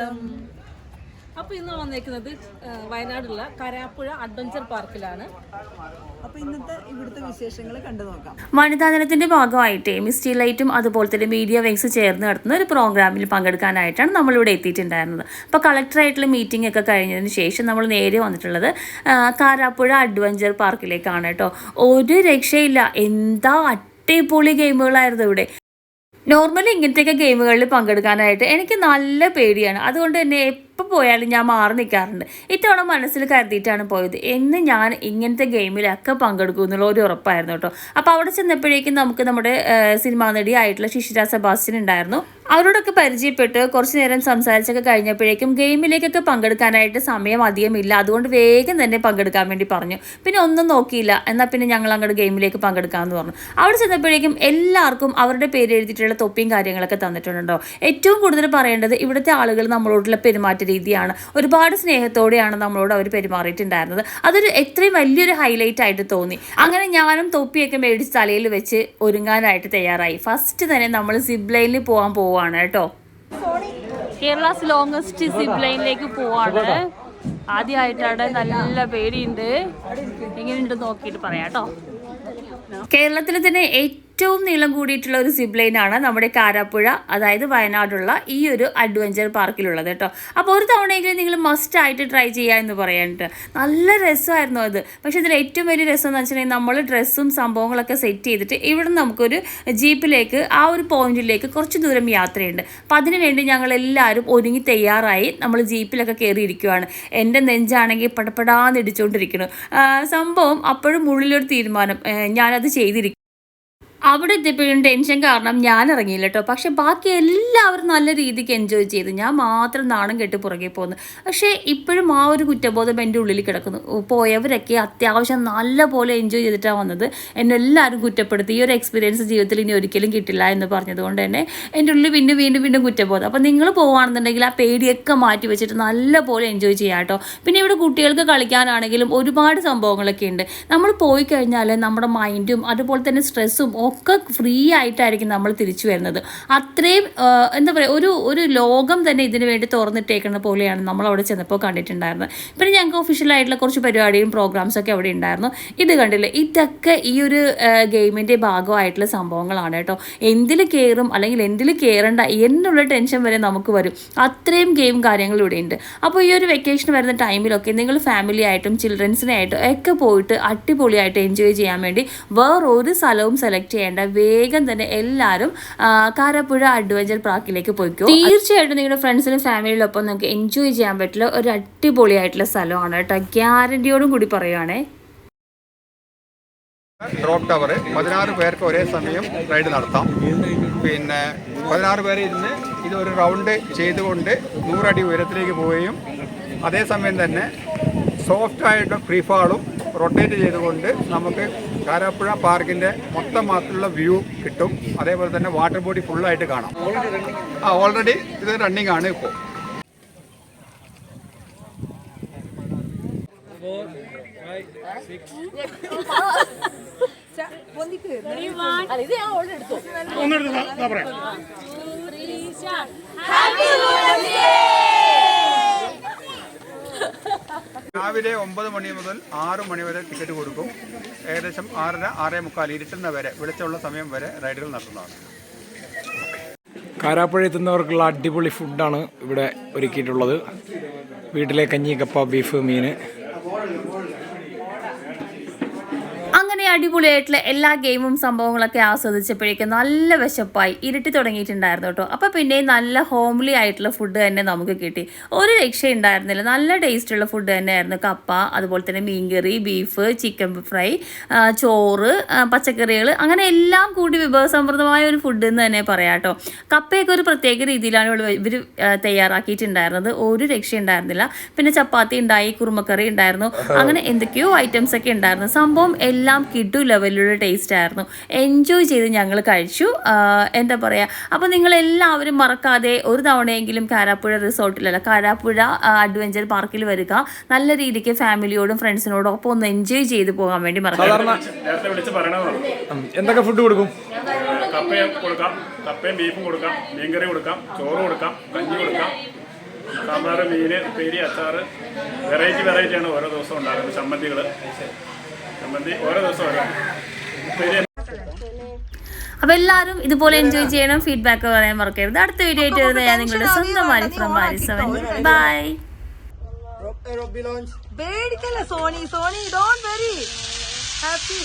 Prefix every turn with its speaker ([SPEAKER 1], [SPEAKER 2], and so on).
[SPEAKER 1] സ്വാഗതം അപ്പൊ ഇന്ന് വന്നേക്കുന്നത് വയനാടുള്ള കരാപ്പുഴ അഡ്വഞ്ചർ പാർക്കിലാണ്.
[SPEAKER 2] അപ്പൊ ഇന്നത്തെ ഇവിടുത്തെ വിശേഷങ്ങൾ കണ്ടു നോക്കാം.
[SPEAKER 3] വനിതാ ദിനത്തിന്റെ ഭാഗമായിട്ട് മിസ്റ്റി ലൈറ്റും അതുപോലെ തന്നെ മീഡിയ വിങ്സ് ചേർന്ന് നടത്തുന്ന ഒരു പ്രോഗ്രാമിൽ പങ്കെടുക്കാനായിട്ടാണ് നമ്മളിവിടെ എത്തിയിട്ടുണ്ടായിരുന്നത്. അപ്പോൾ കളക്ടറായിട്ടുള്ള മീറ്റിംഗ് ഒക്കെ കഴിഞ്ഞതിന് ശേഷം നമ്മൾ നേരെ വന്നിട്ടുള്ളത് കാരാപ്പുഴ അഡ്വഞ്ചർ പാർക്കിലേക്കാണ് കേട്ടോ. ഒരു രക്ഷയില്ല. എന്താ അടിപൊളി ഗെയിമുകളായിരുന്നു ഇവിടെ. നോർമലി ഇങ്ങനത്തെയൊക്കെ ഗെയിമുകളിൽ പങ്കെടുക്കാനായിട്ട് എനിക്ക് നല്ല പേടിയാണ്. അതുകൊണ്ട് തന്നെ എപ്പോൾ പോയാലും ഞാൻ മാറി നിൽക്കാറുണ്ട് ഇത്തവണ മനസ്സിൽ കരുതിയിട്ടാണ് പോയത്. എന്ന് ഞാൻ ഇങ്ങനത്തെ ഗെയിമിലൊക്കെ പങ്കെടുക്കും എന്നുള്ള ഒരു ഉറപ്പായിരുന്നു കേട്ടോ. അപ്പോൾ അവിടെ ചെന്നപ്പോഴേക്കും നമുക്ക് നമ്മുടെ സിനിമാ നടി ആയിട്ടുള്ള ശിശിര സെബാസ്റ്റ്യൻ ഉണ്ടായിരുന്നു. അവരോടൊക്കെ പരിചയപ്പെട്ട് കുറച്ച് നേരം സംസാരിച്ചൊക്കെ കഴിഞ്ഞപ്പോഴേക്കും ഗെയിമിലേക്കൊക്കെ പങ്കെടുക്കാനായിട്ട് സമയം അധികമില്ല അതുകൊണ്ട് വേഗം തന്നെ പങ്കെടുക്കാൻ വേണ്ടി പറഞ്ഞു. പിന്നെ ഒന്നും നോക്കിയില്ല. എന്നാൽ പിന്നെ ഞങ്ങൾ അങ്ങോട്ട് ഗെയിമിലേക്ക് പങ്കെടുക്കാമെന്ന് പറഞ്ഞു. അവിടെ ചെന്നപ്പോഴേക്കും എല്ലാവർക്കും അവരുടെ പേര് എഴുതിയിട്ടുള്ള തൊപ്പിയും കാര്യങ്ങളൊക്കെ തന്നിട്ടുണ്ടോ ഏറ്റവും കൂടുതൽ പറയേണ്ടത് ഇവിടുത്തെ ആളുകൾ നമ്മളോടുള്ള പെരുമാറ്റ രീതിയാണ്. ഒരുപാട് സ്നേഹത്തോടെയാണ് നമ്മളോട് അവർ പെരുമാറിയിട്ടുണ്ടായിരുന്നത്. അതൊരു എത്രയും വലിയൊരു ഹൈലൈറ്റ് ആയിട്ട് തോന്നി. അങ്ങനെ ഞാനും തൊപ്പിയൊക്കെ മേടിച്ച് തലയിൽ വെച്ച് ഒരുങ്ങാനായിട്ട് തയ്യാറായി. ഫസ്റ്റ് തന്നെ നമ്മൾ സിബ് ലൈനിൽ പോകാൻ പോവാണ് കേട്ടോ. കേരളാസ് ലോങ്സ്റ്റ് സിബ് ലൈനിലേക്ക് പോവാണ്. ആദ്യമായിട്ടാണ് നല്ല പേടിയുണ്ട്. എങ്ങനെയുണ്ട് നോക്കിയിട്ട് പറയാം കേട്ടോ. കേരളത്തിൽ തന്നെ ഏറ്റവും നീളം കൂടിയിട്ടുള്ള ഒരു സിബ് ആണ് നമ്മുടെ കാരാപ്പുഴ അതായത് വയനാടുള്ള ഈ ഒരു അഡ്വഞ്ചർ പാർക്കിലുള്ളത് കേട്ടോ. അപ്പോൾ ഒരു തവണയെങ്കിലും നിങ്ങൾ മസ്റ്റ് ആയിട്ട് ട്രൈ ചെയ്യുക എന്ന് പറയാനിട്ട് നല്ല രസമായിരുന്നു അത്. പക്ഷേ ഇതിൽ ഏറ്റവും വലിയ രസം എന്ന് വെച്ചിട്ടുണ്ടെങ്കിൽ നമ്മൾ ഡ്രസ്സും സംഭവങ്ങളൊക്കെ സെറ്റ് ചെയ്തിട്ട് ഇവിടെ നമുക്കൊരു ജീപ്പിലേക്ക് ആ ഒരു പോയിന്റിലേക്ക് കുറച്ച് ദൂരം യാത്രയുണ്ട്. അപ്പം അതിനുവേണ്ടി ഞങ്ങൾ എല്ലാവരും ഒരുങ്ങി തയ്യാറായി നമ്മൾ ജീപ്പിലൊക്കെ കയറിയിരിക്കുവാണ്. എന്റെ നെഞ്ചാണെങ്കിൽ പടപടാന്ന് ഇടിച്ചുകൊണ്ടിരിക്കുന്നു സംഭവം അപ്പോഴും ഉള്ളിലൊരു തീരുമാനം. ഞാനത് ചെയ്തിരിക്കും അവിടെ എത്തിയപ്പോഴും ടെൻഷൻ കാരണം ഞാൻ ഇറങ്ങിയില്ല കേട്ടോ പക്ഷെ ബാക്കി എല്ലാവരും നല്ല രീതിക്ക് എൻജോയ് ചെയ്തു. ഞാൻ മാത്രം നാണം കെട്ട് പുറകെ പോകുന്നു പക്ഷേ ഇപ്പോഴും ആ ഒരു കുറ്റബോധം എന്റെ ഉള്ളിൽ കിടക്കുന്നു. പോയവരൊക്കെ അത്യാവശ്യം നല്ല പോലെ എൻജോയ് ചെയ്തിട്ടാണ് വന്നത്. എന്നെ എല്ലാവരും കുറ്റപ്പെടുത്തി. ഈ ഒരു എക്സ്പീരിയൻസ് ജീവിതത്തിൽ ഇനി ഒരിക്കലും കിട്ടില്ല എന്ന് പറഞ്ഞതുകൊണ്ട് തന്നെ എന്റെ ഉള്ളിൽ വീണ്ടും വീണ്ടും വീണ്ടും കുറ്റബോധം. അപ്പോൾ നിങ്ങൾ പോവുകയാണെന്നുണ്ടെങ്കിൽ ആ പേടിയൊക്കെ മാറ്റി വെച്ചിട്ട് നല്ല പോലെ എൻജോയ് ചെയ്യാം കേട്ടോ പിന്നെ ഇവിടെ കുട്ടികൾക്ക് കളിക്കാനാണെങ്കിലും ഒരുപാട് സംഭവങ്ങളൊക്കെ ഉണ്ട്. നമ്മൾ പോയി കഴിഞ്ഞാൽ നമ്മുടെ മൈൻഡും അതുപോലെ തന്നെ സ്ട്രെസ്സും ഒക്കെ ഫ്രീ ആയിട്ടായിരിക്കും നമ്മൾ തിരിച്ചു വരുന്നത്. അത്രയും എന്താ പറയുക ഒരു ഒരു ലോകം തന്നെ ഇതിനു വേണ്ടി തുറന്നിട്ടേക്കുന്ന പോലെയാണ് നമ്മൾ അവിടെ ചെന്നപ്പോൾ കണ്ടിട്ടുണ്ടായിരുന്നത്. പിന്നെ ഞങ്ങൾക്ക് ഒഫീഷ്യലായിട്ടുള്ള കുറച്ച് പരിപാടിയും പ്രോഗ്രാംസ് ഒക്കെ അവിടെ ഉണ്ടായിരുന്നു. ഇത് കണ്ടില്ലേ? ഇതൊക്കെ ഈ ഒരു ഗെയിമിന്റെ ഭാഗമായിട്ടുള്ള സംഭവങ്ങളാണ് കേട്ടോ. എന്തിൽ കയറും അല്ലെങ്കിൽ എന്തിൽ കയറണ്ട എന്നുള്ള ടെൻഷൻ വരെ നമുക്ക് വരും. അത്രയും ഗെയിം കാര്യങ്ങൾ ഇവിടെ ഉണ്ട്. അപ്പോൾ ഈ ഒരു വെക്കേഷൻ വരുന്ന ടൈമിലൊക്കെ നിങ്ങൾ ഫാമിലി ആയിട്ടും ചിൽഡ്രൻസിനെ ആയിട്ടും ഒക്കെ പോയിട്ട് അടിപൊളിയായിട്ട് എൻജോയ് ചെയ്യാൻ വേണ്ടി വേറൊരു സ്ഥലവും സെലക്ട് ചെയ്യേണ്ട. വേഗം തന്നെ എല്ലാവരും കാരപ്പുഴ അഡ്വഞ്ചർ പാർക്കിലേക്ക് പോയിക്കോ. തീർച്ചയായിട്ടും നിങ്ങളുടെ ഫ്രണ്ട്സിനും ഫാമിലിയിലൊപ്പം നിങ്ങൾക്ക് എൻജോയ് ചെയ്യാൻ പറ്റില്ല. ഒരു അടിപൊളിയായിട്ടുള്ള സ്ഥലമാണ് കേട്ടോ. ഗ്യാരണ്ടിയോടും കൂടി പറയുവാണേ.
[SPEAKER 4] ഡ്രോപ്പ് ടവർ പതിനാറ് പേർക്ക് ഒരേ സമയം റൈഡ് നടത്താം. പിന്നെ പതിനാറ് പേര് ഇരുന്ന് ഇതൊരു റൗണ്ട് ചെയ്തുകൊണ്ട് നൂറടി ഉയരത്തിലേക്ക് പോവുകയും അതേസമയം തന്നെ സോഫ്റ്റ് ആയിട്ട് ഫ്രീ ഫാളും റൊട്ടേറ്റ് ചെയ്തുകൊണ്ട് നമുക്ക് കാരാപ്പുഴ പാർക്കിന്റെ മൊത്തം മാത്രമുള്ള വ്യൂ കിട്ടും. അതേപോലെ തന്നെ വാട്ടർ ബോഡി ഫുള്ളായിട്ട് കാണാം. ആ ഓൾറെഡി ഇത് റണ്ണിങ് ആണ് ഇപ്പോൾ രാവിലെ ഒമ്പത് മണി മുതൽ ആറ് മണി വരെ ടിക്കറ്റ് കൊടുക്കും. ഏകദേശം ആറര ആറേ മുക്കാൽ ഇരുട്ടുന്ന വരെ വെളിച്ചമുള്ള സമയം വരെ റൈഡുകൾ നടത്തുന്നതാണ്.
[SPEAKER 5] കാരാപ്പുഴ എത്തുന്നവർക്കുള്ള അടിപൊളി ഫുഡാണ് ഇവിടെ ഒരുക്കിയിട്ടുള്ളത്. വീട്ടിലെ കഞ്ഞി കപ്പ ബീഫ് മീൻ
[SPEAKER 3] അങ്ങനെ അടിപൊളിയായിട്ടുള്ള എല്ലാ ഗെയിമും സംഭവങ്ങളൊക്കെ ആസ്വദിച്ചപ്പോഴേക്കും നല്ല വിശപ്പായി. ഇരുട്ടി തുടങ്ങിയിട്ടുണ്ടായിരുന്നു കേട്ടോ. അപ്പോൾ പിന്നെ നല്ല ഹോംലി ആയിട്ടുള്ള ഫുഡ് തന്നെ നമുക്ക് കിട്ടി. ഒരു രക്ഷ ഉണ്ടായിരുന്നില്ല നല്ല ടേസ്റ്റുള്ള ഫുഡ് തന്നെ ആയിരുന്നു കപ്പ അതുപോലെ തന്നെ മീൻകറി ബീഫ് ചിക്കൻ ഫ്രൈ ചോറ് പച്ചക്കറികൾ. അങ്ങനെ എല്ലാം കൂടി വിഭവസമൃദ്ധമായ ഒരു ഫുഡ് എന്ന് തന്നെ പറയാം കേട്ടോ. കപ്പയൊക്കെ ഒരു പ്രത്യേക രീതിയിലാണ് ഇവിടെ ഇവർ തയ്യാറാക്കിയിട്ടുണ്ടായിരുന്നത്. ഒരു രക്ഷ ഉണ്ടായിരുന്നില്ല പിന്നെ ചപ്പാത്തി ഉണ്ടായി കുറുമക്കറി ഉണ്ടായിരുന്നു. അങ്ങനെ എന്തൊക്കെയോ ഐറ്റംസ് ഒക്കെ ഉണ്ടായിരുന്നു. സംഭവം എല്ലാം കിട്ടു ലെവലിലുള്ള ടേസ്റ്റ് ആയിരുന്നു. എൻജോയ് ചെയ്ത് ഞങ്ങൾ കഴിച്ചു. എന്താ പറയുക അപ്പോൾ നിങ്ങൾ എല്ലാവരും മറക്കാതെ ഒരു തവണയെങ്കിലും കാരാപ്പുഴ റിസോർട്ടിലല്ല കാരാപ്പുഴ അഡ്വഞ്ചർ പാർക്കിൽ വരിക. നല്ല രീതിക്ക് ഫാമിലിയോടും ഫ്രണ്ട്സിനോടും ഒപ്പം ഒന്ന് എൻജോയ് ചെയ്ത് പോകാൻ വേണ്ടി മറക്കാം
[SPEAKER 5] എന്തൊക്കെ ഫുഡ് കൊടുക്കും?
[SPEAKER 6] കപ്പയും കൊടുക്കാം കപ്പയും ബീഫും കൊടുക്കാം മീൻകറി കൊടുക്കാം ചോറ് കൊടുക്കാം കഞ്ഞി കൊടുക്കാം സാമ്പാർ മീൻ പേരി അച്ചാറ് വെറൈറ്റി വെറൈറ്റിയാണ് ഓരോ ദിവസവും ഉണ്ടാകുന്നത് ചമ്മന്തികൾ ചമ്മന്തി ഓരോ ദിവസം ഓരോ. ഉപ്പേരി
[SPEAKER 3] അപ്പോൾ എല്ലാവരും ഇതുപോലെ എൻജോയ് ചെയ്യണം. ഫീഡ്ബാക്ക് പറയാൻ മറക്കരുത്. അടുത്ത വീഡിയോ ആയിട്ട് വരുന്നത് ഞാൻ നിങ്ങളുടെ സ്വന്തം ബൈ
[SPEAKER 2] പേടിക്കല്ല Soni? Soni don't very happy